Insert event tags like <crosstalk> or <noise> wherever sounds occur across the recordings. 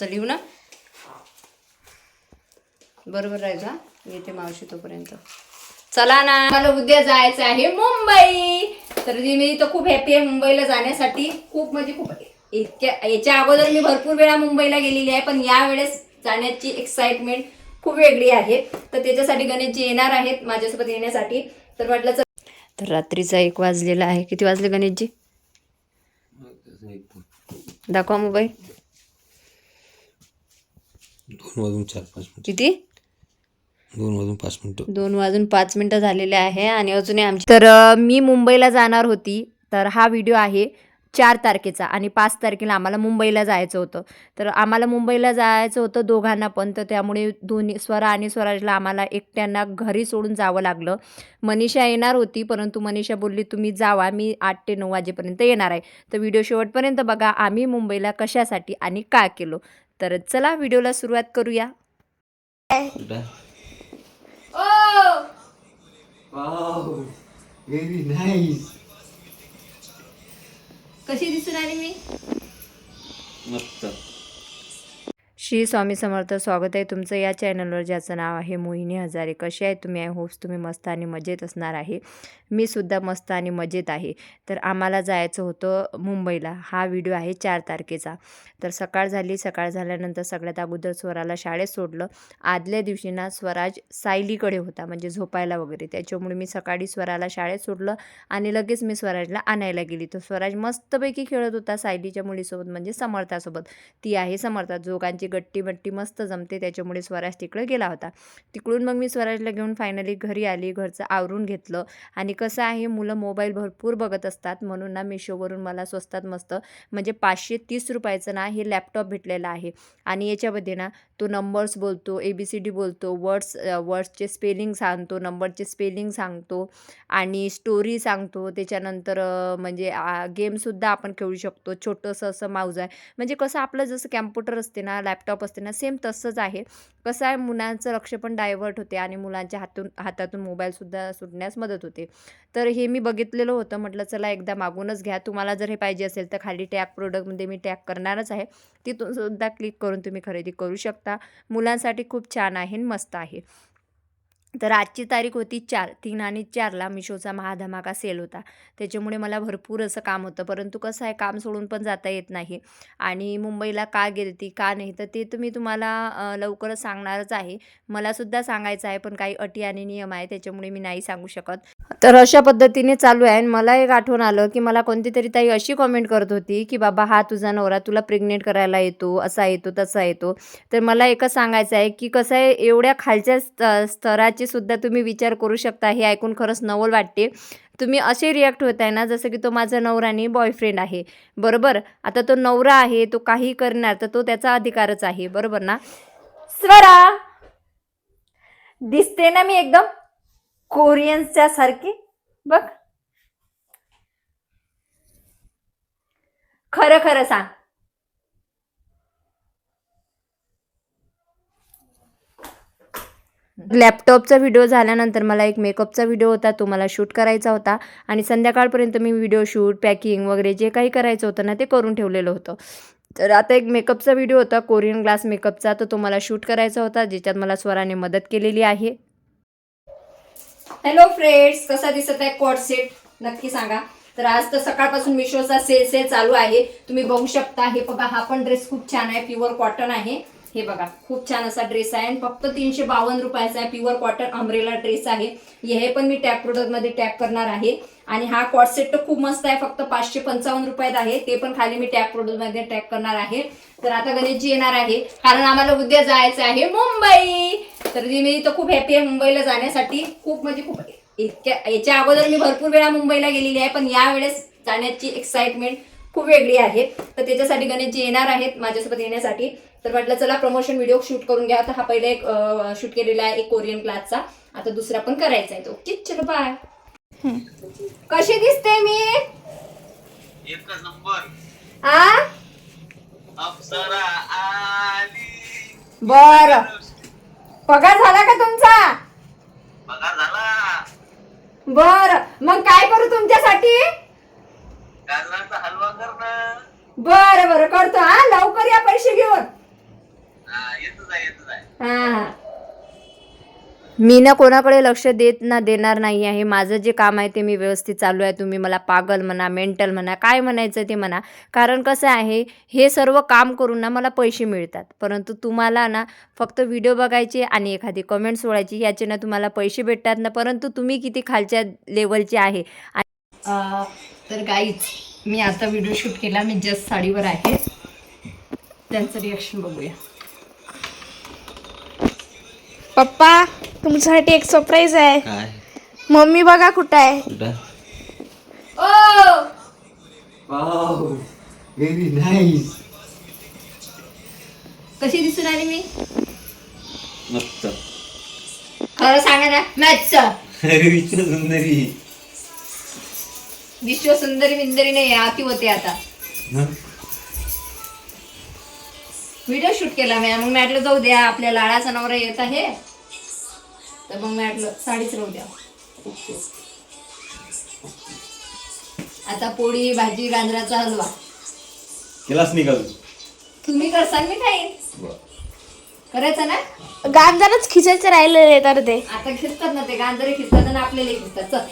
चल येऊ ना? बरोबर राहायचं हा? येते मावशी तोपर्यंत. चला ना. मला उद्या जायचं आहे मुंबई. तर मी तर खूप हॅपी आहे मुंबईला जाण्यासाठी. खूप म्हणजे खूप इतक्या याच्या अगोदर मी भरपूर वेळा मुंबईला गेलेली आहे पण यावेळेस जाण्याची एक्साइटमेंट खूप वेगळी आहे. तर त्याच्यासाठी गणेशजी येणार आहेत माझ्यासोबत येण्यासाठी. तर म्हटलं चल. तर रात्रीचा एक वाजलेला आहे. किती वाजले गणेशजी? दाखवा मोबाईल. दोन वाजून चार पाच मिनिट. किती? दोन वाजून पाच मिनिटं. दोन वाजून पाच मिनटं झालेले आहे आणि अजूनही आमची तर अ, मी मुंबईला जाणार होती. तर हा व्हिडिओ आहे चार तारखेचा आणि पाच तारखेला आम्हाला मुंबईला जायचं होतं. तर आम्हाला मुंबईला जायचं होतं दोघांना पण. तर त्यामुळे दोन्ही स्वरा आणि स्वराजला आम्हाला एकट्यांना घरी सोडून जावं लागलं. मनीषा येणार होती परंतु मनीषा बोलली तुम्ही जावा मी आठ ते नऊ वाजेपर्यंत येणार आहे. तर व्हिडिओ शेवटपर्यंत बघा आम्ही मुंबईला कशासाठी आणि का केलो. तर चला व्हिडिओला सुरुवात करूया. व्हेरी नाईस कशी दिसून आली मी? मस्त. श्री स्वामी समर्थ स्वागत आहे तुमचं या चॅनलवर ज्याचं नाव आहे मोहिनी हजारे. कसे आहे तुम्ही? आय होप्स तुम्ही मस्त आणि मजेत असणार आहे. मी सुद्धा मस्त आणि मजेत आहे. तर आम्हाला जायचं होतं मुंबईला. हा व्हिडिओ आहे चार तारखेचा. तर सकाळ झाली. सकाळ झाल्यानंतर सगळ्यात अगोदर स्वराला शाळेत सोडलं. आदल्या दिवशी ना स्वराज सायलीकडे होता म्हणजे झोपायला वगैरे. त्याच्यामुळे मी सकाळी स्वराला शाळेत सोडलं आणि लगेच मी स्वराजला आणायला गेली. तर स्वराज मस्तपैकी खेळत होता सायलीच्या मुलीसोबत म्हणजे समर्थासोबत. ती आहे समर्था जोगांची गट्टी बट्टी मस्त जमते त्याच्यामुळे स्वराज तिकडं गेला होता. तिकडून मग मी स्वराजला घेऊन फायनली घरी आली घरचं आवरून घेतलं. आणि कसं आहे मुलं मोबाईल भरपूर बघत असतात. म्हणून ना मिशोवरून मला स्वस्तात मस्त म्हणजे पाचशे तीस रुपयाचं ना हे लॅपटॉप भेटलेलं आहे. आणि याच्यामध्ये ना तो नंबर्स बोलतो ए बी सी डी बोलतो वर्ड्स वर्ड्सचे स्पेलिंग सांगतो नंबरचे स्पेलिंग सांगतो आणि स्टोरी सांगतो. त्याच्यानंतर म्हणजे गेमसुद्धा आपण खेळू शकतो. छोटंसं असं माऊज आहे. म्हणजे कसं आपलं जसं कॅम्प्युटर असते ना लॅपटॉप असते ना सेम तसंच आहे. कसं आहे मुलांचं लक्ष पण डायव्हर्ट होते आणि मुलांच्या हातून हातातून मोबाईलसुद्धा सुटण्यास मदत होते. तर हे मी बघितलेलं होतं म्हटलं चला एकदा मागूनच घ्या. तुम्हाला जर हे पाहिजे असेल तर खाली टॅग प्रोडक्टमध्ये मी टॅग करणारच आहे. तिथून सुद्धा क्लिक करून तुम्ही खरेदी करू शकता. मुलांसाठी खूप छान आहे आणि मस्त आहे. तर आजची तारीख होती चार तीन आणि चारला मिशोचा महाधमाका सेल होता. त्याच्यामुळे मला भरपूर असं काम होतं. परंतु कसं आहे काम सोडून पण जाता येत नाही. आणि मुंबईला का गेलती का नाही तर ते तर मी तुम्हाला लवकरच सांगणारच आहे. मलासुद्धा सांगायचं आहे पण काही अटी आणि नियम आहे त्याच्यामुळे मी नाही सांगू शकत. तर अशा पद्धतीने चालू आहे. आणि मला एक आठवण आलं की मला कोणती तरी ताई अशी कॉमेंट करत होती की बाबा हा तुझा नवरा तुला प्रेग्नेंट करायला येतो असा येतो तसा येतो. तर मला एकच सांगायचं आहे की कसं आहे एवढ्या खालच्या स्त याची सुद्धा तुम्ही विचार करू शकता हे ऐकून खरंच नवल वाटते. तुम्ही असे रिॲक्ट होत आहे ना जसं की तो माझा नवरा आणि बॉयफ्रेंड आहे. बरोबर? आता तो नवरा आहे तो काही करणार तर तो त्याचा अधिकारच आहे. बरोबर ना? स्वरा! दिसते ना मी एकदम कोरियन्सच्या सारखी. बघ. खरं खरं सांग. लॅपटॉपचा व्हिडिओ झाल्यानंतर मला एक मेकअपचा व्हिडिओ होता तो मला शूट करायचा होता. आणि संध्याकाळपर्यंत मी व्हिडिओ शूट पॅकिंग वगैरे जे काही करायचं होतं ना ते करून ठेवलेलं होतं. तर आता एक मेकअपचा व्हिडिओ होता कोरियन ग्लास मेकअपचा तर तो मला शूट करायचा होता ज्याच्यात मला स्वराने मदत केलेली आहे. हॅलो फ्रेंड्स कसा दिसत आहे कॉट सेट नक्की सांगा. तर आज तर सकाळपासून मिशोचा सेल सेल चालू आहे. तुम्ही बघू शकता हे बघा हा पण ड्रेस खूप छान आहे प्युअर कॉटन आहे. हे बघा खूप छान असा ड्रेस आहे. आणि फक्त तीनशे बावन्न रुपयाचा आहे. प्युअर कॉटन अम्ब्रेला ड्रेस आहे. हे पण मी टॅप प्रोडक्टमध्ये टॅग करणार आहे. आणि हा कॉट सेट तर खूप मस्त आहे. फक्त पाचशे पंचावन्न रुपयात आहे. ते पण खाली मी टॅप प्रोडक्टमध्ये टॅप करणार आहे. तर आता गणेशजी येणार आहे. कारण आम्हाला उद्या जायचं आहे मुंबई. तर मी तर खूप हॅपी आहे मुंबईला जाण्यासाठी. खूप म्हणजे खूप इतक्या याच्या अगोदर मी भरपूर वेळा मुंबईला गेलेली आहे. पण यावेळेस जाण्याची एक्साइटमेंट खूप वेगळी आहे. तर त्याच्यासाठी गणेशजी येणार आहेत माझ्यासोबत येण्यासाठी. तर म्हटलं चला प्रमोशन व्हिडिओ शूट करून घ्या. आता हा पहिला एक शूट केलेला आहे एक कोरियन क्लासचा आता दुसरा पण करायचा आहे तो. ओके चलो बाय कशी दिसते मी? एकच नंबर. आ? अप्सरा आली. बर. पगार झाला का तुमचा? पगार झाला. बर. मग काय करू तुमच्यासाठी? गाजराचा हलवा कर ना. बर बर. करतो हा. लवकर या पैसे घेऊन. मी ना कोणाकडे लक्ष देत ना देणार नाही आहे. माझं जे काम आहे ते मी व्यवस्थित चालू आहे. तुम्ही मला पागल म्हणा मेंटल म्हणा काय म्हणायचं ते म्हणा. कारण कसं आहे हे सर्व काम करून ना मला पैसे मिळतात. परंतु तुम्हाला ना फक्त व्हिडिओ बघायचे आणि एखादी कमेंट सोडायची याचे ना तुम्हाला पैसे भेटतात ना. परंतु तुम्ही किती खालच्या लेवलचे आहे. तर गाईच मी आता व्हिडिओ शूट केला. मी जस्ट साडीवर आहे. त्यांचं रिॲक्शन बघूया. पप्पा तुमच्यासाठी एक सरप्राईज आहे. काय? मम्मी बघा कुठं आहे. कुठं? ओ! वाव व्हेरी नाईस कशी दिसून आली मी? मस्त. खरं सांगा ना <laughs> विष्णू सुंदरी विश्व सुंदरी विंदरी नाही आती होते आता. हं? व्हिडिओ शूट केला मी. मग म्हटलं जाऊ द्या आपल्या लाडाचा नवरा येत आहे. तर मग म्हटलं साडीच राहू द्या. आता पोळी भाजी गांजराचा हलवा. केलाच नाही का तू तुम्ही करसाल मी खाईन करायचं ना? गांजारच खिचायचं राहिलेलं आहे तर ते. आता खिचतात ना ते गांजरे खिचतात आणि आपल्याला खिचतात चल.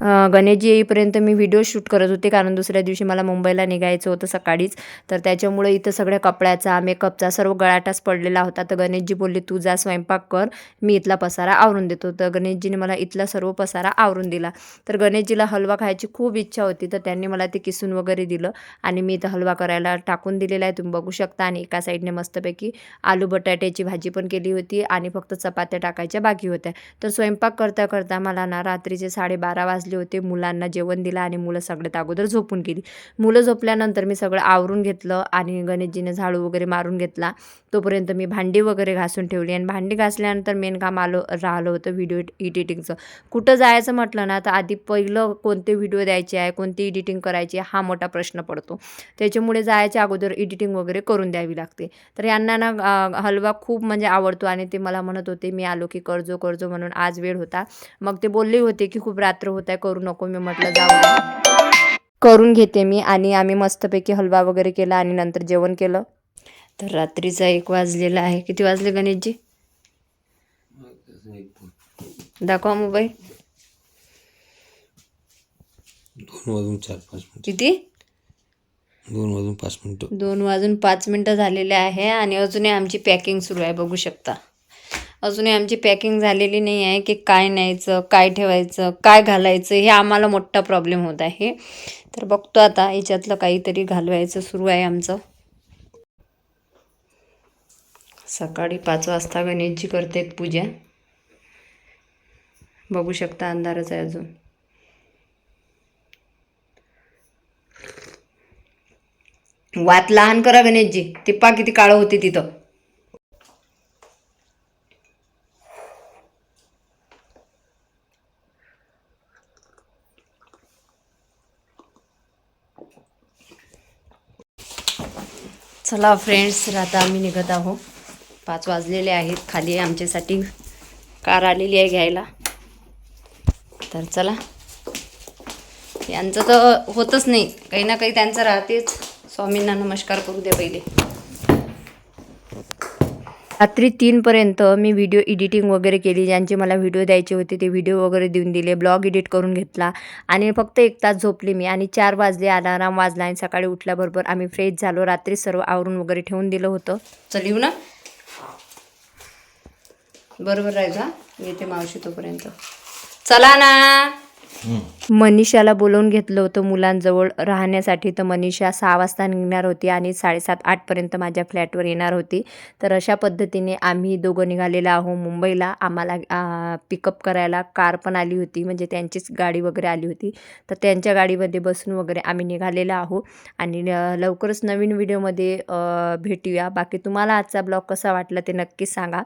गणेशजी येईपर्यंत मी व्हिडिओ शूट करत होते कारण दुसऱ्या दिवशी मला मुंबईला निघायचं होतं सकाळीच. तर त्याच्यामुळे इथं सगळ्या कपड्याचा मेकअपचा सर्व गळाटाच पडलेला होता. तर गणेशजी बोलले तू जा स्वयंपाक कर. मी इथला पसारा आवरून देतो. तर गणेशजीने मला इथला सर्व पसारा आवरून दिला. तर गणेशजीला हलवा खायची खूप इच्छा होती. तर त्यांनी मला ते किसून वगैरे दिलं आणि मी इथं हलवा करायला टाकून दिलेला आहे. तुम्ही बघू शकता. आणि एका साईडने मस्तपैकी आलू बटाट्याची भाजी पण केली होती आणि फक्त चपात्या टाकायच्या बाकी होत्या. तर स्वयंपाक करता करता मला ना रात्रीचे साडेबारा वाजले होते मुलांना जेवण दिलं आणि मुलं सगळ्यात अगोदर झोपून गेली. मुलं झोपल्यानंतर मी सगळं आवरून घेतलं आणि गणेशजीने झाडू वगैरे मारून घेतला. तोपर्यंत मी भांडी वगैरे घासून ठेवली आणि भांडी घासल्यानंतर मेन काम आलं राहिलं होतं व्हिडिओ एडिटिंगचं कुठं जायचं म्हटलं ना तर आधी पहिलं कोणते व्हिडिओ द्यायचे आहे कोणती एडिटिंग करायची आहे हा मोठा प्रश्न पडतो. त्याच्यामुळे जायच्या अगोदर एडिटिंग वगैरे करून द्यावी लागते. तर यांना ना हलवा खूप म्हणजे आवडतो आणि ते मला म्हणत होते मी आलो की कर्जो कर्जो म्हणून आज वेळ होता. मग ते बोलले होते की खूप रात्र होत आहे करू नको. मी म्हटलं जाऊ करून घेते मी आणि आम्ही मस्तपैकी हलवा वगैरे केला आणि नंतर जेवण केलं. तर रात्रीचा एक वाजलेला आहे. किती वाजले गणेशजी? दाखवा मोबाईल. दोन वाजून चार पाच मिनिट. किती? दोन वाजून पाच मिनिटं. दोन वाजून पाच मिनटं झालेले आहे आणि अजूनही आमची पॅकिंग सुरू आहे. बघू शकता. अजूनही आमची पॅकिंग झालेली नाही आहे की काय न्यायचं काय ठेवायचं काय घालायचं हे आम्हाला मोठा प्रॉब्लेम होत आहे. तर बघतो आता याच्यातलं काहीतरी घालवायचं सुरू आहे आमचं. सकाळी पाच वाजता गणेशजी करतात पूजा. बघू शकता अंधारच आहे अजून. वात लहान करा गणेशजी ते पा किती काळं होते तिथं. चला फ्रेंड्स राहता आता आम्ही निघत आहो पाच वाजलेले आहेत. खाली आमच्यासाठी कार आलेली आहे घ्यायला. तर चला. यांचं तर होतच नाही. काही ना काही त्यांचं राहतेच. स्वामींना नमस्कार करू दे पहिले. रात्री तीनपर्यंत मी व्हिडिओ एडिटिंग वगैरे केली. ज्यांचे मला व्हिडिओ द्यायचे होते ते व्हिडिओ वगैरे देऊन दिले. ब्लॉग एडिट करून घेतला. आणि फक्त एक तास झोपली मी. आणि चार वाजले. अलाराम वाजला आणि सकाळी उठल्याबरोबर आम्ही फ्रेश झालो. रात्री सर्व आवरून वगैरे ठेवून दिलं होतं. चल येऊ ना. बरोबर राहायचं हा? येते मावशी तोपर्यंत. चला ना. मनीषाला बोलवून घेतलं होतं मुलांजवळ राहण्यासाठी. तर मनीषा सहा वाजता निघणार होती आणि साडेसात आठपर्यंत माझ्या फ्लॅटवर येणार होती. तर अशा पद्धतीने आम्ही दोघं निघालेलो आहो मुंबईला. आम्हाला पिकअप करायला कार पण आली होती. म्हणजे त्यांचीच गाडी वगैरे आली होती. तर त्यांच्या गाडीमध्ये बसून वगैरे आम्ही निघालेलो आहो आणि लवकरच नवीन व्हिडिओमध्ये भेटूया. बाकी तुम्हाला आजचा ब्लॉग कसा वाटला ते नक्कीच सांगा.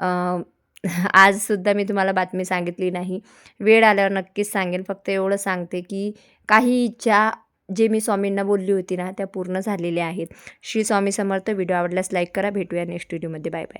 <laughs> आजसुद्धा मी तुम्हाला बातमी सांगितली नाही. वेळ आल्यावर नक्कीच सांगेल. फक्त एवढं सांगते की काही इच्छा जे मी स्वामींना बोलली होती ना त्या पूर्ण झालेल्या आहेत. श्री स्वामी समर्थ. व्हिडिओ आवडल्यास लाईक करा. भेटूया नेक्स्ट व्हिडिओमध्ये बाय बाय